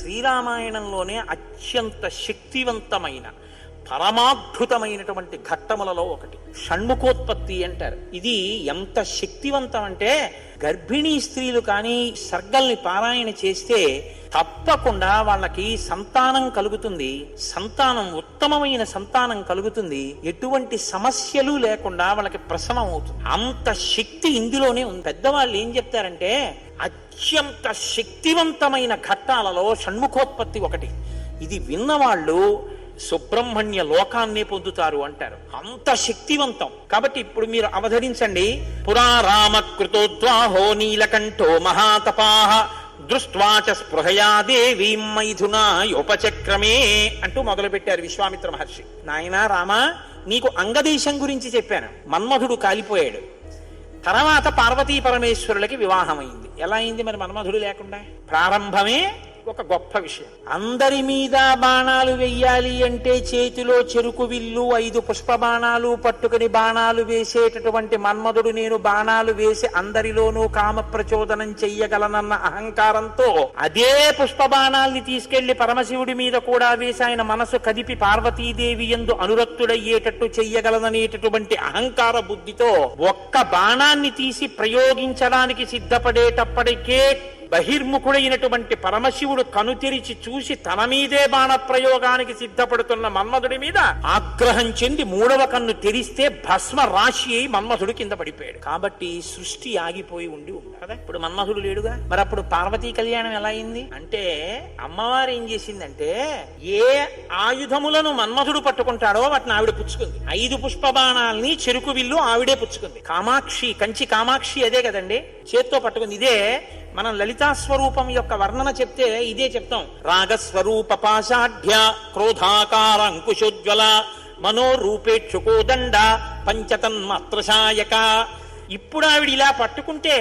శ్రీరామాయణంలోనే అత్యంత శక్తివంతమైన పరమాద్భుతమైనటువంటి ఘట్టములలో ఒకటి. షణ్ముఖోత్పత్తి అంటారు. ఇది ఎంత శక్తివంతం అంటే గర్భిణీ స్త్రీలు కానీ సర్గల్ని పారాయణ చేస్తే తప్పకుండా వాళ్ళకి సంతానం కలుగుతుంది. సంతానం ఉత్తమమైన సంతానం కలుగుతుంది. ఎటువంటి సమస్యలు లేకుండా వాళ్ళకి ప్రసవం అవుతుంది. అంత శక్తి ఇందులోనే ఉంది. పెద్దవాళ్ళు ఏం చెప్తారంటే అత్యంత శక్తివంతమైన ఘట్టాలలో షణ్ముఖోత్పత్తి ఒకటి. ఇది విన్నవాళ్ళు సుబ్రహ్మణ్య లోకాన్నే పొందుతారు అంటారు. అంత శక్తివంతం. కాబట్టి ఇప్పుడు మీరు అవధరించండి. పురా రామకృతోద్వాహో నీలకంఠో మహాతపాహ దృష్ట్వాచ స్పృహయా దేవీం మైథునాయోపచక్రమే అంటూ మొదలుపెట్టారు విశ్వామిత్ర మహర్షి. నాయనా రామా నీకు అంగదేశం గురించి చెప్పాను. మన్మధుడు కాలిపోయాడు. తర్వాత పార్వతీ పరమేశ్వరులకి వివాహమైంది. ఎలా అయింది మరి మన్మధుడు లేకుండా? ప్రారంభమే ఒక గొప్ప విషయం. అందరి మీద బాణాలు వెయ్యాలి అంటే చేతిలో చెరుకు విల్లు ఐదు పుష్ప బాణాలు పట్టుకుని బాణాలు వేసేటటువంటి మన్మధుడు నేను బాణాలు వేసి అందరిలోనూ కామ ప్రచోదనం చెయ్యగలనన్న అహంకారంతో అదే పుష్ప బాణాల్ని తీసుకెళ్ళి పరమశివుడి మీద కూడా వేసి ఆయన మనసు కదిపి పార్వతీదేవి ఎందు అనురక్తుడయ్యేటట్టు చెయ్యగలననేటటువంటి అహంకార బుద్ధితో ఒక్క బాణాన్ని తీసి ప్రయోగించడానికి సిద్ధపడేటప్పటికే బహిర్ముఖుడైనటువంటి పరమశివుడు కనుతెరిచి చూసి తన మీదే బాణ ప్రయోగానికి సిద్ధపడుతున్న మన్మధుడి మీద ఆగ్రహం చెంది మూడవ కన్ను తెరిస్తే భస్మ రాశి అయి మన్మధుడు కింద పడిపోయాడు. కాబట్టి సృష్టి ఆగిపోయి ఉండి కదా? ఇప్పుడు మన్మధుడు లేడుగా? మరి అప్పుడు పార్వతీ కళ్యాణం ఎలా అయింది? అంటే అమ్మవారు ఏం చేసిందంటే ఏ ఆయుధములను మన్మధుడు పట్టుకుంటాడో వాటిని ఆవిడ పుచ్చుకుంది. ఐదు పుష్ప బాణాల్ని చెరుకు విల్లు ఆవిడే పుచ్చుకుంది. కామాక్షి కంచి కామాక్షి అదే కదండి? చేత్తో పట్టుకుంది. ఇదే మనం లలితా స్వరూపం యొక్క వర్ణన చెప్తే ఇదే చెప్తాం. రాగస్వరూప పాశాఢ్య క్రోధాకార అంకుశోజ్వల మనోరూపేక్షుకోదండ పంచతన్మాత్రశాయక. ఇప్పుడు ఆవిడ ఇలా పట్టుకుంటే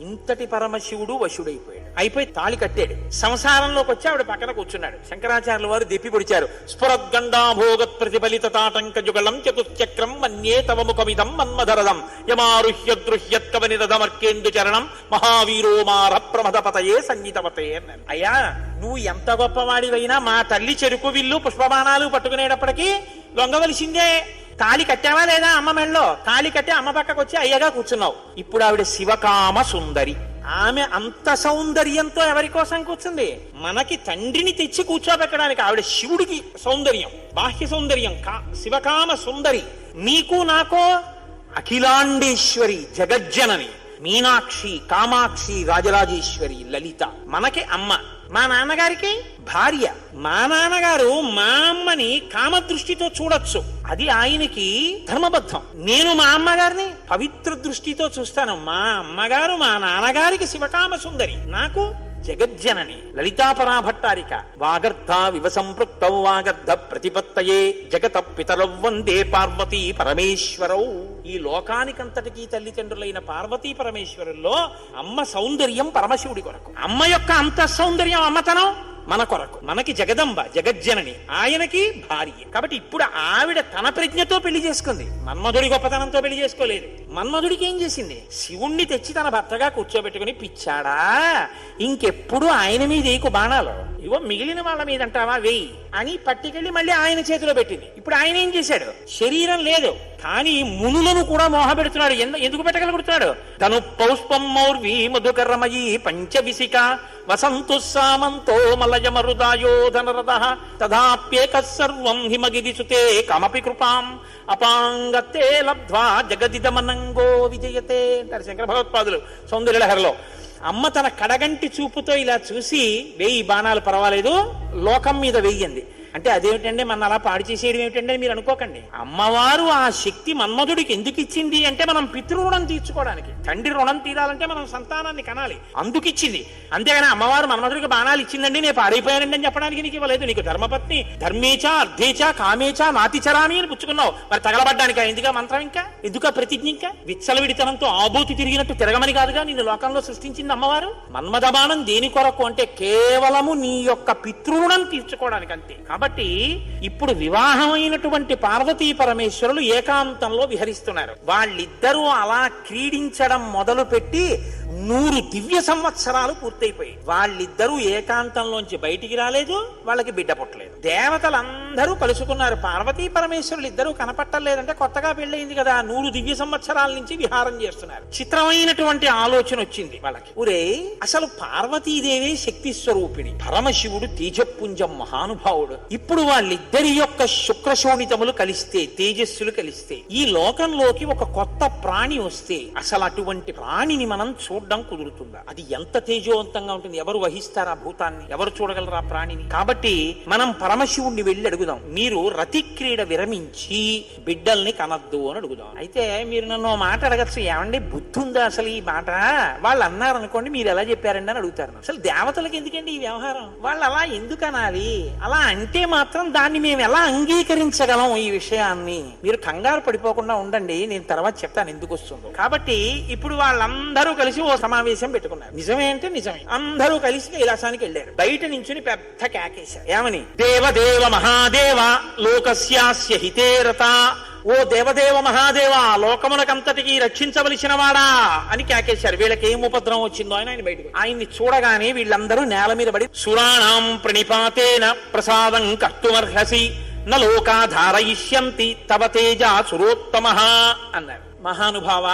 ఇంతటి పరమశివుడు వశుడైపోయాడు. అయిపోయి తాళి కట్టాడు. సంసారంలోకి వచ్చి ఆవిడ పక్కన కూర్చున్నాడు. శంకరాచార్యుల వారు దెప్పి పొడిచారు. స్ఫురద్గండాభోగత్ ప్రతిఫలిత తాటంక జుగళం చతుశ్చక్రం మన్యే తవ ముఖమిదం మన్మధరదం యమారుహ్య దృహ్యత్కవ నిరదమర్కేందు చరణం మహావీరో మార ప్రమద పతయే సంగీతవతే అన్నారు అయ్యా నువ్వు ఎంత గొప్పవాడివైనా మా తల్లి చెరుకు విల్లు పుష్పబాణాలు పట్టుకునేటప్పటికీ లొంగవలసిందే. తాళి కట్టావా లేదా అమ్మ మెళ్ళలో తాళి కట్టి అమ్మ పక్కకు వచ్చి అయ్యగా కూర్చున్నావు. ఇప్పుడు ఆవిడ శివకామ సుందరి. ఆమె అంత సౌందర్యంతో ఎవరి కోసం కూర్చుంది? మనకి తండ్రిని తెచ్చి కూర్చోబెట్టడానికి ఆవిడ శివుడికి సౌందర్యం బాహ్య సౌందర్యం కా శివకామ సుందరి. నీకు నాకో అఖిలాండేశ్వరి జగజ్జనని మీనాక్షి కామాక్షి రాజరాజేశ్వరి లలిత. మనకి అమ్మ. మా నాన్నగారికి? భార్య. మా నాన్నగారు మా అమ్మని కామదృష్టితో చూడొచ్చు. అది ఆయనకి ధర్మబద్ధం. నేను మా అమ్మగారిని పవిత్ర దృష్టితో చూస్తాను. మా అమ్మగారు మా నాన్నగారికి శివకామ సుందరి. నాకు జగజ్జనని. లలితాపరా భట్టారిక వాగర్ధ వివ సంపృక్త వాగర్ధ ప్రతిపత్తయే జగత పితరౌ వందే పార్వతీ పరమేశ్వరౌ. ఈ లోకానికంతటికీ తల్లిదండ్రులైన పార్వతీ పరమేశ్వరుల్లో అమ్మ సౌందర్యం పరమశివుడి కొరకు. అమ్మ యొక్క అంత సౌందర్యం అమ్మతనం మన కొరకు మనకి జగదంబ జగజ్జనని ఆయనకి భార్య. కాబట్టి ఇప్పుడు ఆవిడ తన ప్రజ్ఞతో పెళ్ళి చేసుకుంది. మన్మధుడి గొప్పతనంతో పెళ్ళి చేసుకోలేదు. మన్మధుడికి ఏం చేసింది? శివుణ్ణి తెచ్చి తన భర్తగా కూర్చోబెట్టుకుని పిచ్చాడా ఇంకెప్పుడు ఆయన మీద ఏకు బాణాలు? ఇవో మిగిలిన వాళ్ళ మీద అంటావా వెయ్యి అని పట్టుకెళ్ళి మళ్ళీ ఆయన చేతిలో పెట్టింది. ఇప్పుడు ఆయన ఏం చేశాడు? శరీరం లేదు కానీ మునులను కూడా మోహ పెడుతున్నాడు ఎందు- ఎందుకు పెట్టగలుగుతున్నాడు? తను పౌష్పం మౌర్వి మధుకరమయీ పంచవిసిక వసంతు సామంతో మలయమరుదాయోధనరథ తదాప్యేక సర్వం హిమగిరి సుతే కమపి కృపాం అపాంగతే లబ్ధ్వా జగదిదమనంగో విజయతే అంటారు శంకర భగవత్పాదులు సౌందర్యలహరిలో అమ్మ తన కడగంటి చూపుతో ఇలా చూసి వెయ్యి బాణాలు పర్వాలేదు లోకం మీద వెయ్యింది అంటే అదేమిటంటే మన అలా పాడు చేసేయడం ఏమిటంటే మీరు అనుకోకండి. అమ్మవారు ఆ శక్తి మన్మధుడికి ఎందుకు ఇచ్చింది అంటే మనం పితృరుణం తీర్చుకోవడానికి. తండ్రి రుణం తీరాలంటే మనం సంతానాన్ని కనాలి. అందుకు ఇచ్చింది. అంతేగాని అమ్మవారు మన్మధుడికి బాణాలు ఇచ్చిందండి నేను పాడైపోయానండి అని చెప్పడానికి నీకు ఇవ్వలేదు. నీకు ధర్మపత్ని ధర్మేచ అర్ధేచ కామేచ నాతిచరామి అని పుచ్చుకున్నావు. మరి తగలబడ్డానికా ఎందుక మంత్రం ఇంకా? ఎందుక ప్రతిజ్ఞ ఇంకా? విచ్చలవిడితనంతో ఆబూతి తిరిగినట్టు తిరగమని కాదుగా నేను లోకంలో సృష్టించింది అమ్మవారు? మన్మథ బాణం దేని కొరకు అంటే కేవలము నీ యొక్క పితృణం తీర్చుకోవడానికి అంతే కాబట్టి ఇప్పుడు వివాహమైనటువంటి పార్వతీ పరమేశ్వరులు ఏకాంతంలో విహరిస్తున్నారు. వాళ్ళిద్దరూ అలా క్రీడించడం మొదలు పెట్టి నూరు దివ్య సంవత్సరాలు పూర్తయిపోయాయి. వాళ్ళిద్దరూ ఏకాంతంలోంచి బయటికి రాలేదు వాళ్ళకి బిడ్డ పుట్టలేదు. దేవతలందరూ కలుసుకున్నారు. పార్వతీ పరమేశ్వరులు ఇద్దరూ కనపట్టలేదంటే కొత్తగా పెళ్ళయింది కదా నూరు దివ్య సంవత్సరాల నుంచి విహారం చేస్తున్నారు. చిత్రమైనటువంటి ఆలోచన వచ్చింది వాళ్ళకి. ఊరే అసలు పార్వతీదేవి శక్తి స్వరూపిణి పరమశివుడు తేజపుంజం మహానుభావుడు. ఇప్పుడు వాళ్ళిద్దరి యొక్క శుక్రశోణితములు కలిస్తే తేజస్సులు కలిస్తే ఈ లోకంలోకి ఒక కొత్త ప్రాణి వస్తే అసలు అటువంటి ప్రాణిని మనం చూడడం కుదురుతుందా? అది ఎంత తేజవంతంగా ఉంటుంది? ఎవరు వహిస్తారా భూతాన్ని? ఎవరు చూడగలరా ప్రాణిని? కాబట్టి మనం పరమశివుణ్ణి వెళ్ళి అడుగుదాం. మీరు రతి క్రీడ విరమించి బిడ్డల్ని కనద్దు అని అడుగుదాం. అయితే మీరు నన్ను మాట అడగచ్చు. ఏమండి బుద్ధి ఉందా అసలు ఈ మాట? వాళ్ళు అన్నారు అనుకోండి మీరు ఎలా చెప్పారండి అని అడుగుతారు. అసలు దేవతలకు ఎందుకండి ఈ వ్యవహారం? వాళ్ళు అలా ఎందుకు అనాలి అలా అంటే మాత్రం దాన్ని మేము ఎలా అంగీకరించగలం ఈ విషయాన్ని? మీరు కంగారు పడిపోకుండా ఉండండి నేను తర్వాత చెప్తాను ఎందుకు వస్తుందో. కాబట్టి ఇప్పుడు వాళ్ళందరూ కలిసి ఓ సమావేశం పెట్టుకున్నారు. నిజమే అంటే నిజమే. అందరూ కలిసి కైలాసానికి వెళ్ళారు. బయట నించుని పెద్ద కేకేశారు. ఏమని? దేవదేవ మహాదేవ లోకస్యాస్య హితేరత ఓ దేవదేవ మహాదేవ లోకములకంతటికి రక్షించవలసిన వాడా అని కేకేశారు. వీళ్ళకి ఏం ఉపద్రవం వచ్చిందో అని ఆయన బయటకు ఆయన్ని చూడగానే వీళ్ళందరూ నేల మీద పడి సురాణం ప్రణిపాతేన ప్రసాదం కర్తుమర్హసి నలోకాధారయిష్యంతి తవ తేజ సురోత్తమ అన్నారు. మహానుభావ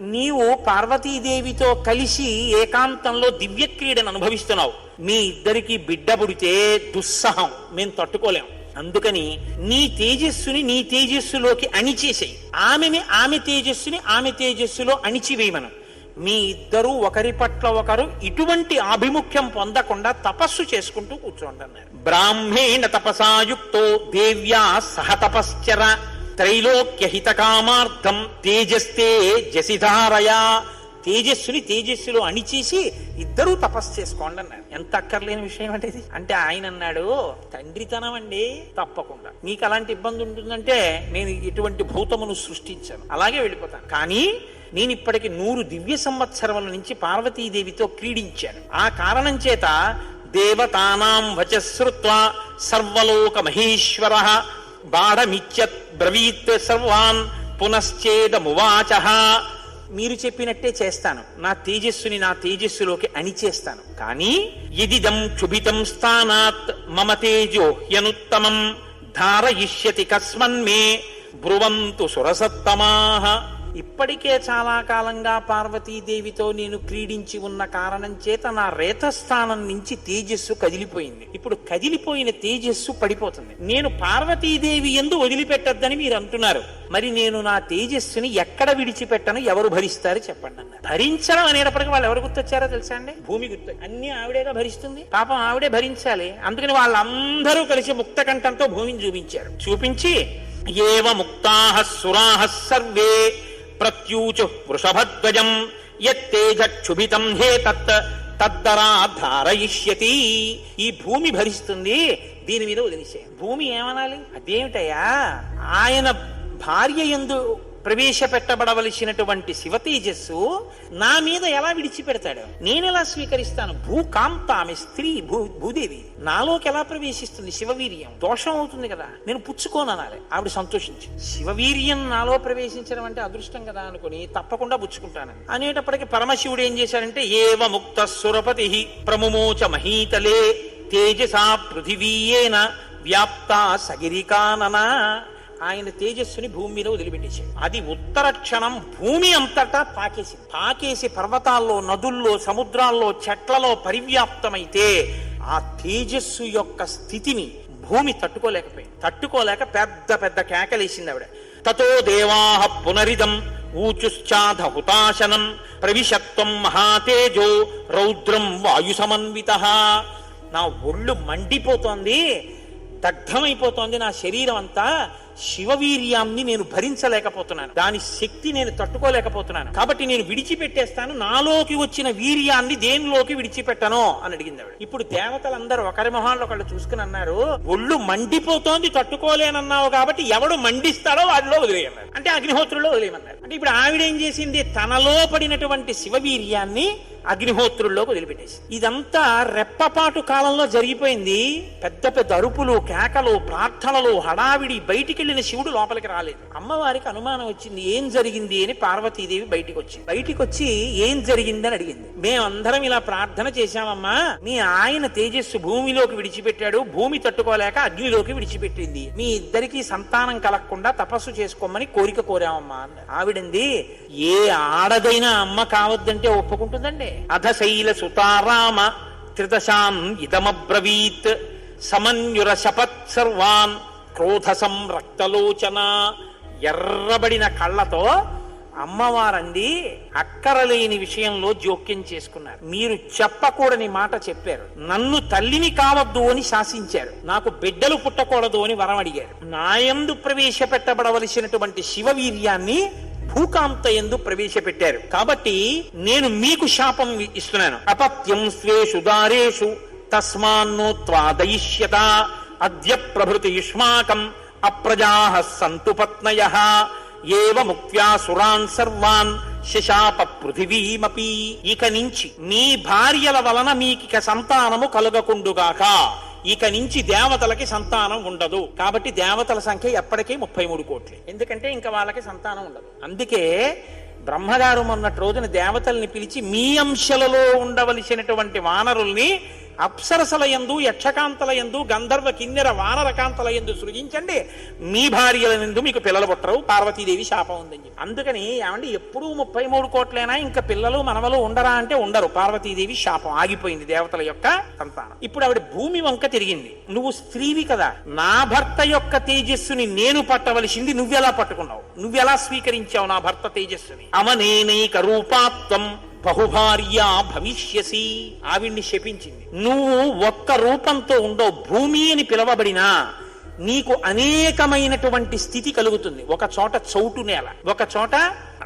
నీవు పార్వతీదేవితో కలిసి ఏకాంతంలో దివ్య క్రీడను అనుభవిస్తున్నావు. మీ ఇద్దరికి బిడ్డ పుడితే దుస్సహం. మేము తట్టుకోలేం. అందుకని నీ తేజస్సుని నీ తేజస్సులోకి అణిచేసేయి. ఆమెని ఆమె తేజస్సుని ఆమె తేజస్సులో అణిచివేయమను. మీ ఇద్దరూ ఒకరి పట్ల ఒకరు ఇటువంటి ఆభిముఖ్యం పొందకుండా తపస్సు చేసుకుంటూ కూర్చోండి అన్నారు బ్రాహ్మేణ తపసాయుక్తో దేవ్యా సహ తపశ్చర త్రైలోక్య హితకామార్థం తేజస్తే జసిధారయా తేజస్సుని తేజస్సులో అణిచేసి ఇద్దరూ తపస్సు చేసుకోండి అన్నారు ఎంత అక్కర్లేని విషయం అంటే ఇది. అంటే ఆయన అన్నాడు తండ్రితనం అండి తప్పకుండా. మీకు అలాంటి ఇబ్బంది ఉంటుందంటే నేను ఇటువంటి భూతమును సృష్టించాను. అలాగే వెళ్ళిపోతాను. కానీ నేను ఇప్పటికి నూరు దివ్య సంవత్సరముల నుంచి పార్వతీదేవితో క్రీడించాను. ఆ కారణం చేత దేవతానాం వచశ్రుత్వ సర్వలోక మహేశ్వర బాఢమిత్యత్ బ్రవీత్ సర్వాన్ పునశ్చేదమువాచ మీరు చెప్పినట్టే చేస్తాను. నా తేజస్సుని నా తేజస్సులోకి అణిచేస్తాను. కానీ ఇదిదం క్షుభితం స్థానాత్ మమ తేజో హ్యనుత్తమం ధారయిష్యతి కస్మన్మే బ్రువంతు సురసత్తమాహ ఇప్పటికే చాలా కాలంగా పార్వతీదేవితో నేను క్రీడించి ఉన్న కారణం చేత నా రేతస్థానం నుంచి తేజస్సు కదిలిపోయింది. ఇప్పుడు కదిలిపోయిన తేజస్సు పడిపోతుంది. నేను పార్వతీదేవి ఎందు వదిలిపెట్టద్దని మీరు అంటున్నారు. మరి నేను నా తేజస్సుని ఎక్కడ విడిచిపెట్టను ఎవరు భరిస్తారు చెప్పండి అన్న భరించడం అనేటప్పటికీ వాళ్ళు ఎవరు గుర్తొచ్చారో తెలుసా అండి? భూమి గుర్తు. అన్ని ఆవిడేగా భరిస్తుంది. పాపం ఆవిడే భరించాలి. అందుకని వాళ్ళందరూ కలిసి ముక్త కంఠంతో భూమిని చూపించారు. చూపించి ఏవ ముక్తాహ సురాహ సర్వే ప్రత్యూచు వృషభధ్వజం యత్తేజక్షుభితం హే తత్ తద్దరా ధారయిష్యతి ఈ భూమి భరిస్తుంది దీని మీద వదిలిసే భూమి ఏమనాలి? అదేమిటయ్యా? ఆయన భార్య ఎందు ప్రవేశపెట్టబడవలసినటువంటి శివ తేజస్సు నా మీద ఎలా విడిచిపెడతాడు? నేను ఎలా స్వీకరిస్తాను? భూకాంత ఆమె స్త్రీ భూ భూదేవి. నాలోకి ఎలా ప్రవేశిస్తుంది శివవీర్యం? దోషం అవుతుంది కదా. నేను పుచ్చుకోననాలి. ఆవిడ సంతోషించి. శివవీర్యం నాలో ప్రవేశించడం అంటే అదృష్టం కదా అనుకుని తప్పకుండా పుచ్చుకుంటాను. అనేటప్పటికి పరమశివుడు ఏం చేశాడంటే ఏవ ముక్త సురపతి ప్రముమోచ మహీతలే తేజసా పృథివీయేన వ్యాప్త సగిరికాననా. ఆయన తేజస్సుని భూమి మీద వదిలిపెట్టేశాడు. అది ఉత్తర క్షణం భూమి అంతటా పాకేసి పాకేసి పర్వతాల్లో నదుల్లో సముద్రాల్లో చెట్లలో పరివ్యాప్తమైతే ఆ తేజస్సు యొక్క స్థితిని భూమి తట్టుకోలేకపోయింది. తట్టుకోలేక పెద్ద పెద్ద కేకలేసింది ఆవిడ. తతో దేవాహ పునరిదం ఊచుశ్చాధ హుతాశనం ప్రవిశత్వం మహాతేజో రౌద్రం వాయు సమన్విత నా ఒళ్ళు మండిపోతోంది దగ్ధమైపోతోంది నా శరీరం అంతా శివవీర్యాన్ని నేను భరించలేకపోతున్నాను. దాని శక్తి నేను తట్టుకోలేకపోతున్నాను. కాబట్టి నేను విడిచిపెట్టేస్తాను. నాలోకి వచ్చిన వీర్యాన్ని దేనిలోకి విడిచిపెట్టను? అని అడిగింది ఆవిడ. ఇప్పుడు దేవతలందరూ ఒకరి మొహాల్లో ఒకళ్ళు చూసుకుని అన్నారు ఒళ్ళు మండిపోతోంది తట్టుకోలేనన్నావు కాబట్టి ఎవడు మండిస్తాడో వాడిలో వదిలేయన్నారు. అంటే అగ్నిహోత్రుల్లో వదిలేయమన్నారు. అంటే ఇప్పుడు ఆవిడ ఏం చేసింది? తనలో పడినటువంటి శివవీర్యాన్ని అగ్నిహోత్రుల్లోకి వదిలిపెట్టేసి. ఇదంతా రెప్పపాటు కాలంలో జరిగిపోయింది. పెద్ద పెద్ద అరుపులు కేకలు ప్రార్థనలు హడావిడి బయటికి వెళ్ళిన శివుడు లోపలికి రాలేదు. అమ్మవారికి అనుమానం వచ్చింది ఏం జరిగింది అని పార్వతీదేవి బయటికి వచ్చింది బయటికి వచ్చి ఏం జరిగిందని అడిగింది. మేమందరం ఇలా ప్రార్థన చేశామమ్మా మీ ఆయన తేజస్సు భూమిలోకి విడిచిపెట్టాడు భూమి తట్టుకోలేక అగ్నిలోకి విడిచిపెట్టింది. మీ ఇద్దరికి సంతానం కలగకుండా తపస్సు చేసుకోమని కోరిక కోరామమ్మా అన్నారు ఆవిడంది ఏ ఆడదైనా అమ్మ కావద్దంటే ఒప్పుకుంటుందండి. అధశైల సుతారామ త్రిదశాం ఇదమబ్రవీత్ సమన్యుర శపత్ సర్వాన్ క్రోధసం రక్తలోచన ఎర్రబడిన కళ్ళతో అమ్మవారండి అక్కరలేని విషయంలో జోక్యం చేసుకున్నారు. మీరు చెప్పకూడని మాట చెప్పారు. నన్ను తల్లిని కావద్దు అని శాసించారు. నాకు బిడ్డలు పుట్టకూడదు అని వరం అడిగారు. నాయందు ప్రవేశపెట్టబడవలసినటువంటి శివవీర్యాన్ని భూకాంత ఎందు ప్రవేశపెట్టారు. కాబట్టి నేను మీకు శాపం ఇస్తున్నాను. అపత్యం స్వేషు దారేషు తస్మాన్నో త్వాదయిష్యత అద్య ప్రభృతి యుష్మాకం అప్రజా సంతు పత్నయ ఏవ ముక్త్యా సురాన్ సర్వాన్ శశాప పృథివీమపి ఇక నుంచి మీ భార్యల వలన మీకిక సంతానము కలుగకుండుగాక. ఇక నుంచి దేవతలకి సంతానం ఉండదు. కాబట్టి దేవతల సంఖ్య ఎప్పటికీ ముప్పై మూడు కోట్లు. ఎందుకంటే ఇంకా వాళ్ళకి సంతానం ఉండదు. అందుకే బ్రహ్మగారు మొన్నటి రోజున దేవతల్ని పిలిచి మీ అంశలలో ఉండవలసినటువంటి వానరుల్ని అప్సరసల యందు యక్షకాంతల యందు గంధర్వ కిన్నెర వానరకాంతల యందు సృజించండి. మీ భార్యల యందు మీకు పిల్లలు పుట్టరు పార్వతీదేవి శాపం ఉందని చెప్పి. అందుకని ఏమంటే ఎప్పుడూ ముప్పై మూడు కోట్లైనా ఇంకా పిల్లలు మనవలు ఉండరా అంటే ఉండరు. పార్వతీదేవి శాపం ఆగిపోయింది దేవతల యొక్క సంతానం. ఇప్పుడు ఆవిడ భూమి వంక తిరిగింది. నువ్వు స్త్రీవి కదా. నా భర్త యొక్క తేజస్సుని నేను పట్టవలసింది నువ్వెలా పట్టుకున్నావు? నువ్వెలా స్వీకరించావు నా భర్త తేజస్సుని? అవనేనైక రూపాత్వం. బహుభార్య భవిష్యసి ఆవిడ్ని శపించింది. నువ్వు ఒక్క రూపంతో ఉండవు భూమి అని పిలవబడినా నీకు అనేకమైనటువంటి స్థితి కలుగుతుంది. ఒక చోట చౌటు నేల ఒక చోట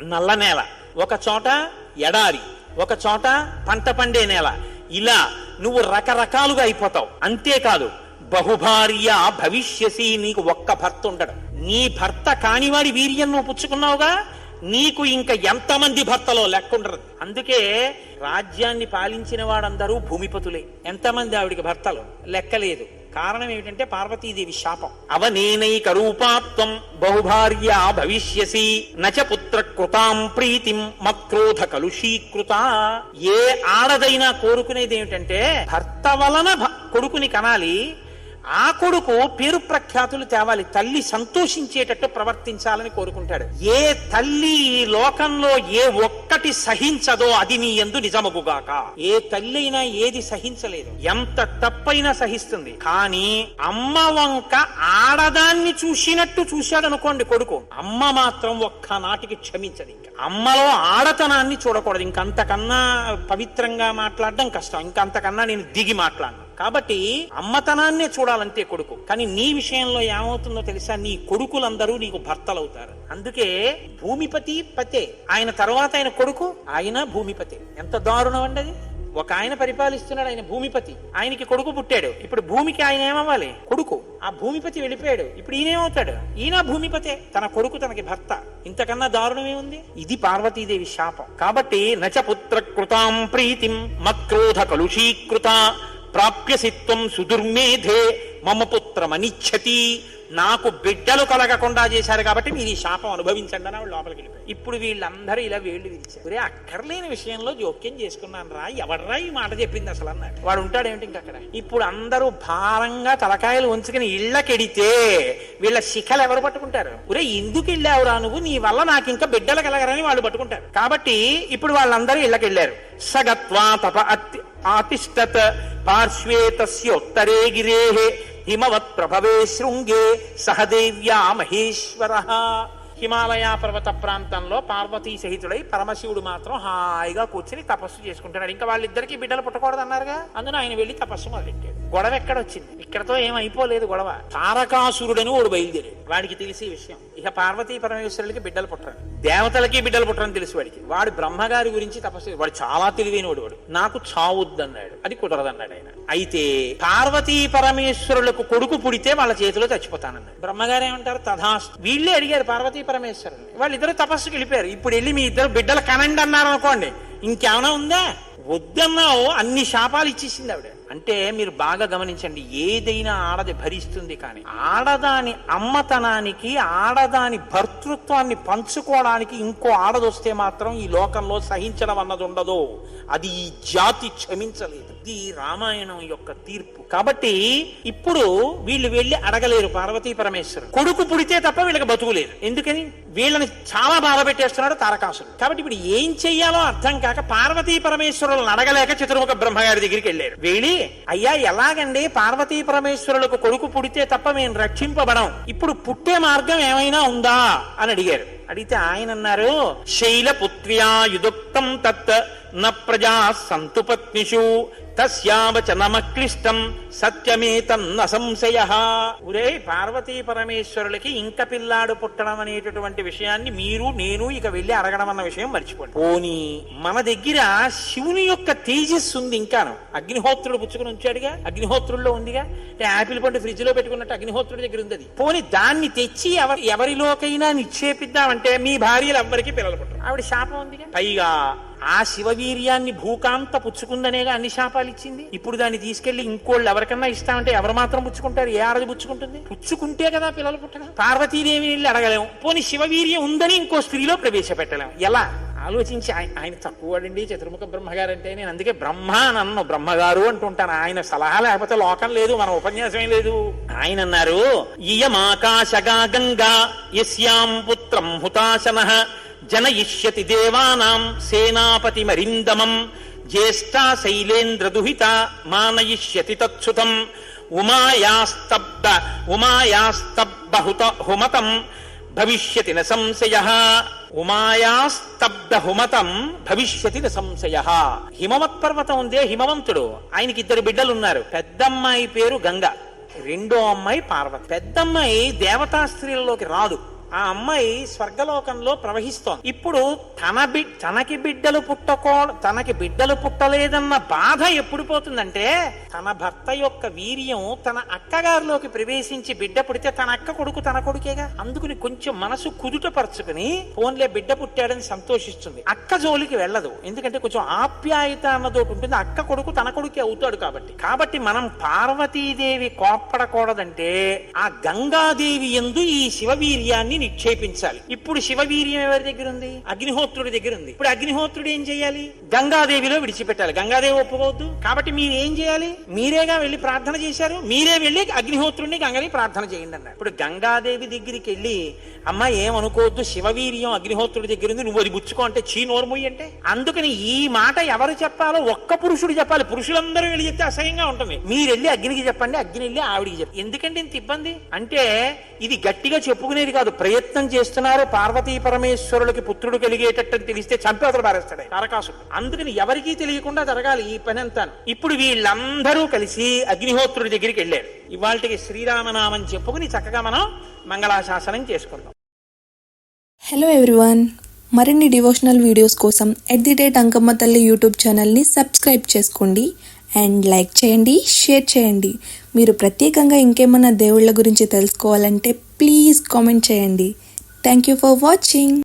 నల్ల నేల ఒక చోట ఎడారి ఒక చోట పంట పండే నేల. ఇలా నువ్వు రకరకాలుగా అయిపోతావు. అంతేకాదు బహుభార్య భవిష్యసి నీకు ఒక్క భర్త ఉండడు. నీ భర్త కానివాడి వీర్యం నువ్వు పుచ్చుకున్నావుగా? నీకు ఇంకా ఎంతమంది భర్తలో లెక్కుండరు అందుకే రాజ్యాన్ని పాలించిన వాడందరూ భూమిపతులే. ఎంతమంది ఆవిడికి భర్తలు లెక్కలేదు కారణం ఏమిటంటే పార్వతీదేవి శాపం. అవనేనైక రూపాత్వం బహుభార్య భవిష్యసి నచ పుత్ర కృతాం ప్రీతిం మక్రోధ కలుషీకృత. ఏ ఆడదైనా కోరుకునేది ఏమిటంటే భర్త వలన భ- కొడుకుని కనాలి ఆ కొడుకు పేరు ప్రఖ్యాతులు తేవాలి. తల్లి సంతోషించేటట్టు ప్రవర్తించాలని కోరుకుంటాడు. ఏ తల్లి ఈ లోకంలో ఏ ఒక్కటి సహించదో అది నీ ఎందు నిజమగుగాక. ఏ తల్లి అయినా ఏది సహించలేదు. ఎంత తప్పైనా సహిస్తుంది. కానీ అమ్మ వంక ఆడదాన్ని చూసినట్టు చూశాడు అనుకోండి కొడుకు. అమ్మ మాత్రం ఒక్క నాటికి క్షమించదు ఇంకా. అమ్మలో ఆడతనాన్ని చూడకూడదు. ఇంకంతకన్నా పవిత్రంగా మాట్లాడడం కష్టం. ఇంకంతకన్నా నేను దిగి మాట్లాడను. కాబట్టి అమ్మతనాన్నే చూడాలంటే కొడుకు. కానీ నీ విషయంలో ఏమవుతుందో తెలుసా? నీ కొడుకులందరూ నీకు భర్తలవుతారు. అందుకే భూమిపతి పతే. ఆయన తర్వాత ఆయన కొడుకు ఆయన భూమిపతి. ఎంత దారుణం అండి అది? ఒక ఆయన పరిపాలిస్తున్నాడు ఆయన భూమిపతి. ఆయనకి కొడుకు పుట్టాడు. ఇప్పుడు భూమికి ఆయన ఏమవ్వాలి? కొడుకు. ఆ భూమిపతి వెళ్ళిపోయాడు. ఇప్పుడు ఈయనేమవుతాడు ఈయన భూమిపతే. తన కొడుకు తనకి భర్త. ఇంతకన్నా దారుణమే ఉంది ఇది పార్వతీదేవి శాపం. కాబట్టి నచ పుత్ర కృతాం ప్రీతిం మక్రోధ కలుషీకృత ప్రాప్యసిత్వం సుదుర్మేధే మమ పుత్రమనిచ్చతి నాకు బిడ్డలు కలగకుండా చేశారు కాబట్టి మీరు ఈ శాపం అనుభవించండి అని ఆవిడ లోపలికి వెళ్ళిపోయారు ఇప్పుడు వీళ్ళందరూ ఇలా వేళ్ళు విరిచారు. ఒరే అక్కర్లేని విషయంలో జోక్యం చేసుకున్నాను రా ఎవర్రా ఈ మాట చెప్పింది అసలు అన్నాడు. వాడు ఉంటాడు ఏమిటి ఇంక అక్కడ? ఇప్పుడు అందరూ భారంగా తలకాయలు ఉంచుకుని ఇళ్ళకెడితే వీళ్ళ శిఖలు ఎవరు పట్టుకుంటారు? ఒరే ఎందుకు వెళ్ళావురా నువ్వు? నీ వల్ల నాకు ఇంకా బిడ్డలు కలగరని వాళ్ళు పట్టుకుంటారు. కాబట్టి ఇప్పుడు వాళ్ళందరూ ఇళ్ళకెళ్ళారు సగత్వా తప అతి ఆతిష్టత్ పార్శ్వే తస్యోత్తరే గిరే హిమవత్ ప్రభవే శృంగే సహదేవ్యా మహేశ్వర. హిమాలయ పర్వత ప్రాంతంలో పార్వతీ సహితుడై పరమశివుడు మాత్రం హాయిగా కూర్చుని తపస్సు చేసుకుంటున్నాడు. ఇంకా వాళ్ళిద్దరికి బిడ్డలు పుట్టకూడదు అన్నారుగా? అందున ఆయన వెళ్ళి తపస్సు మొదలెట్టాడు. గొడవ ఎక్కడ వచ్చింది ఇక్కడతో ఏమైపోలేదు గొడవ. తారకాసురుడని వాడు బయలుదేరాడు. వాడికి తెలిసి విషయం. ఇక పార్వతీ పరమేశ్వరులకి బిడ్డలు పుట్టరు. దేవతలకి బిడ్డలు పుట్టరని తెలుసు వాడికి. వాడు బ్రహ్మగారి గురించి తపస్సు వాడు చాలా తెలివైనవాడు వాడు. నాకు చావుద్దన్నాడు. అది కుదరదన్నాడు ఆయన. అయితే పార్వతీ పరమేశ్వరులకు కొడుకు పుడితే వాళ్ళ చేతిలో చచ్చిపోతానన్నాడు. బ్రహ్మగారు ఏమంటారు తథాస్తు. వీళ్ళే అడిగారు పార్వతీ పరమేశ్వరులు వాళ్ళిద్దరు తపస్సుకి వెళ్ళిపోయారు. ఇప్పుడు వెళ్ళి మీ ఇద్దరు బిడ్డలు కనండి అన్నారు అనుకోండి ఇంకేమైనా ఉందా? వద్దన్నావు అన్ని శాపాలు ఇచ్చేసింది ఆవిడ. అంటే మీరు బాగా గమనించండి ఏదైనా ఆడది భరిస్తుంది కానీ ఆడదాని అమ్మతనానికి ఆడదాని భర్తృత్వాన్ని పంచుకోవడానికి ఇంకో ఆడదొస్తే మాత్రం ఈ లోకంలో సహించడం అన్నది ఉండదు. అది ఈ జాతి క్షమించలేదు. ఇది రామాయణం యొక్క తీర్పు. కాబట్టి ఇప్పుడు వీళ్ళు వెళ్ళి అడగలేరు పార్వతీ పరమేశ్వరుడు కొడుకు పుడితే తప్ప వీళ్ళకి బతుకులేదు ఎందుకని? వీళ్ళని చాలా బాధ పెట్టేస్తున్నాడు తారకాసుడు. కాబట్టి ఇప్పుడు ఏం చెయ్యాలో అర్థం కాక పార్వతీ పరమేశ్వరులను అడగలేక చతుర్ముఖ బ్రహ్మగారి దగ్గరికి వెళ్ళారు. వెళ్ళి అయ్యా ఎలాగండి పార్వతీ పరమేశ్వరులకు కొడుకు పుడితే తప్ప మేము రక్షింపబడం. ఇప్పుడు పుట్టే మార్గం ఏమైనా ఉందా? అని అడిగారు. అడిగితే ఆయన అన్నారు శైలపుత్ర్యా యుదుక్తం తత్ న ప్రజా సంతు పత్నిషు తస్యావచనమక్లిష్టం సత్యమేతన్న సంశయ. ఒరే పార్వతీ పరమేశ్వరులకి ఇంక పిల్లాడు పుట్టడం అనేటటువంటి విషయాన్ని మీరు నేను ఇక వెళ్ళి అడగడం అన్న విషయం మర్చిపోండి. పోనీ మన దగ్గర శివుని యొక్క తేజస్సు ఉంది ఇంకాను. అగ్నిహోత్రుడు పుచ్చుకుని ఉంచాడుగా అగ్నిహోత్రుల్లో ఉందిగా. ఆపిల్ పండు ఫ్రిడ్జ్లో పెట్టుకున్నట్టు అగ్నిహోత్రుడి దగ్గర ఉంది పోని పోనీ దాన్ని తెచ్చి ఎవరి ఎవరిలోకైనా నిక్షేపిద్దామంటే మీ భార్యలు ఎవ్వరికి పిల్లలు పుట్టరు. ఆవిడ శాపం ఉందిగా? పైగా ఆ శివవీర్యాన్ని భూకాంత పుచ్చుకుందనేగా అన్ని శాపాలు ఇచ్చింది. ఇప్పుడు దాన్ని తీసుకెళ్ళి ఇంకోళ్ళు ఎవరికన్నా ఇస్తామంటే ఎవరు మాత్రం పుచ్చుకుంటారు? ఏ ఆడది పుచ్చుకుంటుంది? పుచ్చుకుంటే కదా పిల్లలు పుట్టడం. పార్వతీదేవి వెళ్ళి అడగలేము పోని శివవీర్యం ఉందని ఇంకో స్త్రీలో ప్రవేశపెట్టలేం. ఎలా? ఆలోచించి ఆయన ఆయన తక్కువడండి చతుర్ముఖ బ్రహ్మగారంటే నేను అందుకే బ్రహ్మ అని అన్ను. బ్రహ్మగారు అంటుంటాను. ఆయన సలహా లేకపోతే లోకం లేదు మన ఉపన్యాసం ఏం లేదు. ఆయన అన్నారు ఇయమాకాశగా గంగా యస్యాం పుత్రం హుతాశన జనయిష్యతి దేవానాం సేనాపతి మరిందమం జ్యేష్ఠా శైలేంద్ర దుహిత మానయిష్యతి తత్సుతం ఉమాయాస్తబ్ద ఉమాయాస్తబ్బహుత హుమతం భవిష్యతి న సంశయ. ఉమాయాస్తబ్ద హుమతం భవిష్యతి న సంశయ. హిమవత్ పర్వతం ఉందే హిమవంతుడు. ఆయనకి ఇద్దరు బిడ్డలు ఉన్నారు పెద్దమ్మాయి పేరు గంగ. రెండో అమ్మాయి పార్వతి. పెద్దమ్మాయి దేవతా స్త్రీలలోకి రాదు. ఆ అమ్మాయి స్వర్గలోకంలో ప్రవహిస్తోంది. ఇప్పుడు తన బి తనకి బిడ్డలు పుట్టకో తనకి బిడ్డలు పుట్టలేదన్న బాధ ఎప్పుడు పోతుందంటే తన భర్త యొక్క వీర్యం తన అక్కగారిలోకి ప్రవేశించి బిడ్డ పుడితే తన అక్క కొడుకు తన కొడుకేగా? అందుకుని కొంచెం మనసు కుదుటపరుచుకుని ఫోన్లే బిడ్డ పుట్టాడని సంతోషిస్తుంది. అక్క జోలికి వెళ్ళదు. ఎందుకంటే కొంచెం ఆప్యాయత అన్నదోటి ఉంటుంది. అక్క కొడుకు తన కొడుకే అవుతాడు కాబట్టి. కాబట్టి మనం పార్వతీదేవి కోప్పడకూడదంటే ఆ గంగాదేవి ఎందు ఈ శివవీర్యాన్ని నిక్షేపించాలి. ఇప్పుడు శివవీర్యం ఎవరి దగ్గర ఉంది? అగ్నిహోత్రుడి దగ్గర ఉంది. ఇప్పుడు అగ్నిహోత్రుడు ఏం చేయాలి? గంగాదేవిలో విడిచిపెట్టాలి. గంగాదేవి ఒప్పుకోవద్దు. కాబట్టి మీరు ఏం చేయాలి? మీరేగా వెళ్ళి ప్రార్థన చేశారు? మీరే వెళ్ళి అగ్నిహోత్రుడిని గంగని ప్రార్థన చేయండి అన్నారు ఇప్పుడు గంగాదేవి దగ్గరికి వెళ్ళి అమ్మ ఏమనుకోవద్దు శివవీర్యం అగ్నిహోత్రుడి దగ్గర ఉంది. నువ్వు అది బుచ్చుకో అంటే చీ నోర్ముయ్యి అంటే? అందుకని ఈ మాట ఎవరు చెప్పాలో ఒక్క పురుషుడు చెప్పాలి. పురుషులందరూ వెళ్ళి చెప్తే అసహ్యంగా ఉంటుంది. మీరు వెళ్ళి అగ్నికి చెప్పండి అగ్ని వెళ్ళి ఆవిడికి చెప్పండి. ఎందుకంటే ఇంత ఇబ్బంది? అంటే ఇది గట్టిగా చెప్పుకునేది కాదు. ప్రయత్నం చేస్తున్నారు. పార్వతీ పరమేశ్వరులకి పుత్రుడు కలిగేటట్టు తెలిస్తే చంపేతలు పారేస్తాడు. తారకాసుడు అందుకని ఎవరికీ తెలియకుండా జరగాలి ఈ పని అంతా. ఇప్పుడు వీళ్ళందరూ కలిసి అగ్నిహోత్రుడి దగ్గరికి వెళ్ళారు. ఇవాళకి శ్రీరామనామం చెప్పుకుని చక్కగా మనం మంగళాశాసనం చేసుకుందాం. హలో ఎవ్రీవన్ మరిన్ని డివోషనల్ వీడియోస్ కోసం at the date Ankamma Talli YouTube ఛానల్ని సబ్స్క్రైబ్ చేసుకోండి. అండ్ లైక్ చేయండి షేర్ చేయండి. మీరు ప్రత్యేకంగా ఇంకేమైనా దేవుళ్ళ గురించి తెలుసుకోవాలంటే ప్లీజ్ కామెంట్ చేయండి. Thank you for watching